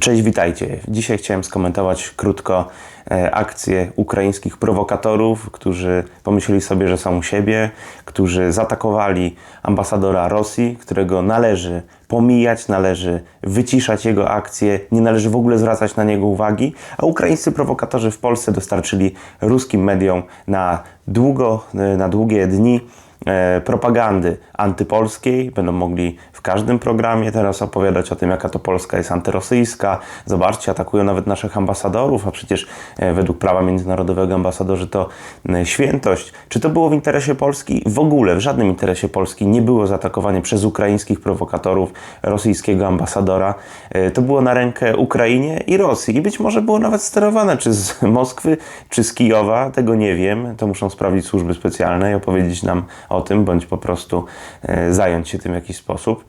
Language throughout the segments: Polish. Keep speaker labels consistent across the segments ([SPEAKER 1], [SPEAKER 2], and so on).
[SPEAKER 1] Cześć, witajcie. Dzisiaj chciałem skomentować krótko e, akcję ukraińskich prowokatorów, którzy pomyśleli sobie, że są u siebie, którzy zaatakowali ambasadora Rosji, którego należy pomijać, należy wyciszać jego akcje, nie należy w ogóle zwracać na niego uwagi, a ukraińscy prowokatorzy w Polsce dostarczyli ruskim mediom na długo, e, na długie dni propagandy antypolskiej. Będą mogli w każdym programie teraz opowiadać o tym, jaka to Polska jest antyrosyjska. Zobaczcie, atakują nawet naszych ambasadorów, a przecież e, według prawa międzynarodowego ambasadorzy to e, świętość. Czy to było w interesie Polski? W ogóle, w żadnym interesie Polski nie było zaatakowanie przez ukraińskich prowokatorów rosyjskiego ambasadora. E, To było na rękę Ukrainie i Rosji i być może było nawet sterowane czy z Moskwy, czy z Kijowa, tego nie wiem. To muszą sprawdzić służby specjalne i opowiedzieć nam o tym, bądź po prostu e, zająć się tym w jakiś sposób.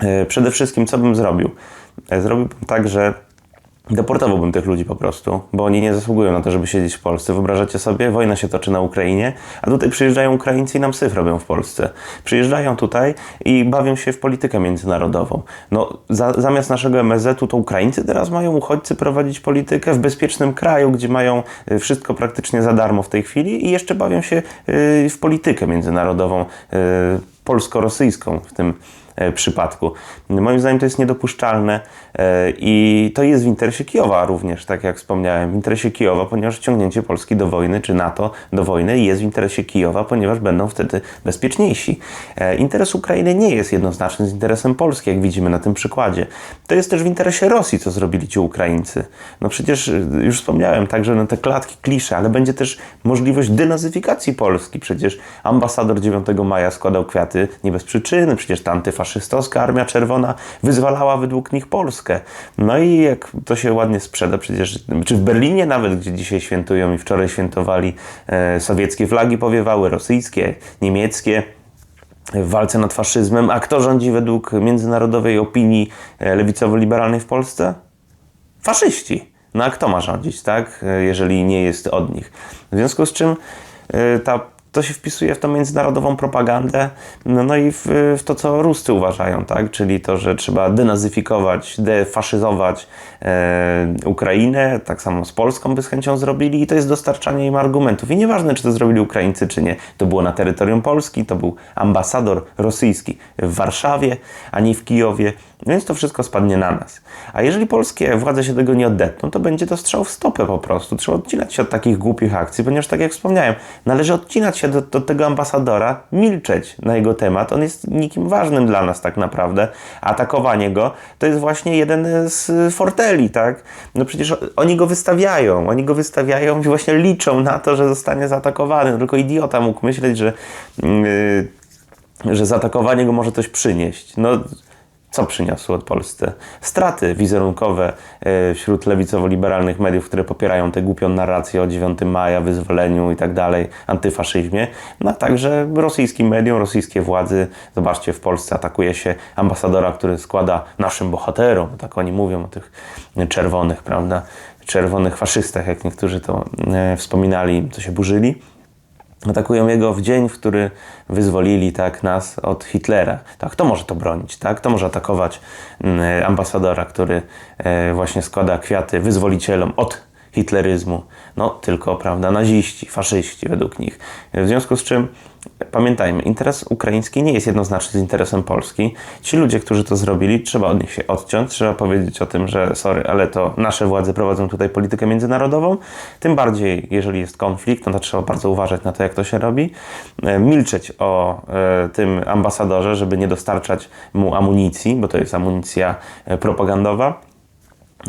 [SPEAKER 1] E, Przede wszystkim, co bym zrobił? E, Zrobiłbym tak, że deportowałbym tych ludzi po prostu, bo oni nie zasługują na to, żeby siedzieć w Polsce. Wyobrażacie sobie? Wojna się toczy na Ukrainie, a tutaj przyjeżdżają Ukraińcy i nam syf robią w Polsce. Przyjeżdżają tutaj i bawią się w politykę międzynarodową. No, za, zamiast naszego MSZ-u to Ukraińcy teraz mają uchodźcy prowadzić politykę w bezpiecznym kraju, gdzie mają y, wszystko praktycznie za darmo w tej chwili i jeszcze bawią się y, w politykę międzynarodową, y, polsko-rosyjską w tym przypadku. Moim zdaniem to jest niedopuszczalne e, i to jest w interesie Kijowa również, tak jak wspomniałem, w interesie Kijowa, ponieważ wciągnięcie Polski do wojny, czy NATO do wojny jest w interesie Kijowa, ponieważ będą wtedy bezpieczniejsi. E, Interes Ukrainy nie jest jednoznaczny z interesem Polski, jak widzimy na tym przykładzie. To jest też w interesie Rosji, co zrobili ci Ukraińcy. No przecież już wspomniałem, także no te klatki, klisze, ale będzie też możliwość denazyfikacji Polski. Przecież ambasador 9 maja składał kwiaty nie bez przyczyny, przecież ta antyfaszystowska Armia Czerwona wyzwalała według nich Polskę. No i jak to się ładnie sprzeda, przecież, czy w Berlinie nawet, gdzie dzisiaj świętują i wczoraj świętowali, e, sowieckie flagi powiewały, rosyjskie, niemieckie w walce nad faszyzmem. A kto rządzi według międzynarodowej opinii e, lewicowo-liberalnej w Polsce? Faszyści. No a kto ma rządzić, tak? E, Jeżeli nie jest od nich. W związku z czym e, ta, to się wpisuje w tą międzynarodową propagandę, no, no i w, w to, co Ruscy uważają, tak? Czyli to, że trzeba denazyfikować, defaszyzować e, Ukrainę, tak samo z Polską by z chęcią zrobili i to jest dostarczanie im argumentów. I nieważne, czy to zrobili Ukraińcy, czy nie. To było na terytorium Polski, to był ambasador rosyjski w Warszawie, a nie w Kijowie, więc to wszystko spadnie na nas. A jeżeli polskie władze się tego nie odetną, to będzie to strzał w stopę po prostu. Trzeba odcinać się od takich głupich akcji, ponieważ tak jak wspomniałem, należy odcinać się do, do tego ambasadora, milczeć na jego temat. On jest nikim ważnym dla nas tak naprawdę. Atakowanie go to jest właśnie jeden z forteli, tak? No przecież oni go wystawiają, oni go wystawiają i właśnie liczą na to, że zostanie zaatakowany. No Tylko idiota mógł myśleć, że, yy, że zaatakowanie go może coś przynieść. No co przyniosło od Polsce? Straty wizerunkowe e, wśród lewicowo-liberalnych mediów, które popierają tę głupią narrację o 9 maja, wyzwoleniu i tak dalej, antyfaszyzmie, no a także rosyjskim mediom, rosyjskie władzy. Zobaczcie, w Polsce atakuje się ambasadora, który składa naszym bohaterom, tak oni mówią o tych czerwonych, prawda, czerwonych faszystach, jak niektórzy to e, wspominali, co się burzyli atakują jego w dzień, w który wyzwolili tak nas od Hitlera. Tak, kto może to bronić? Tak? Kto może atakować mm, ambasadora, który e, właśnie składa kwiaty wyzwolicielom od hitleryzmu? No tylko, prawda, naziści, faszyści według nich. W związku z czym pamiętajmy, interes ukraiński nie jest jednoznaczny z interesem Polski. Ci ludzie, którzy to zrobili, trzeba od nich się odciąć, trzeba powiedzieć o tym, że sorry, ale to nasze władze prowadzą tutaj politykę międzynarodową. Tym bardziej, jeżeli jest konflikt, no to trzeba bardzo uważać na to, jak to się robi. E, Milczeć o e, tym ambasadorze, żeby nie dostarczać mu amunicji, bo to jest amunicja e, propagandowa.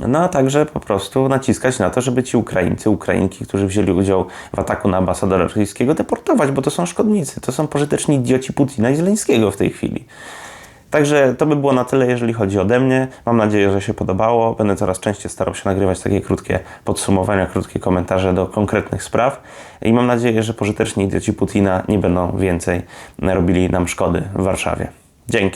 [SPEAKER 1] No a także po prostu naciskać na to, żeby ci Ukraińcy, Ukrainki, którzy wzięli udział w ataku na ambasadora rosyjskiego, deportować, bo to są szkodnicy, to są pożyteczni idioci Putina i Zeleńskiego w tej chwili. Także to by było na tyle, jeżeli chodzi ode mnie. Mam nadzieję, że się podobało. Będę coraz częściej starał się nagrywać takie krótkie podsumowania, krótkie komentarze do konkretnych spraw. I mam nadzieję, że pożyteczni idioci Putina nie będą więcej robili nam szkody w Warszawie. Dzięki.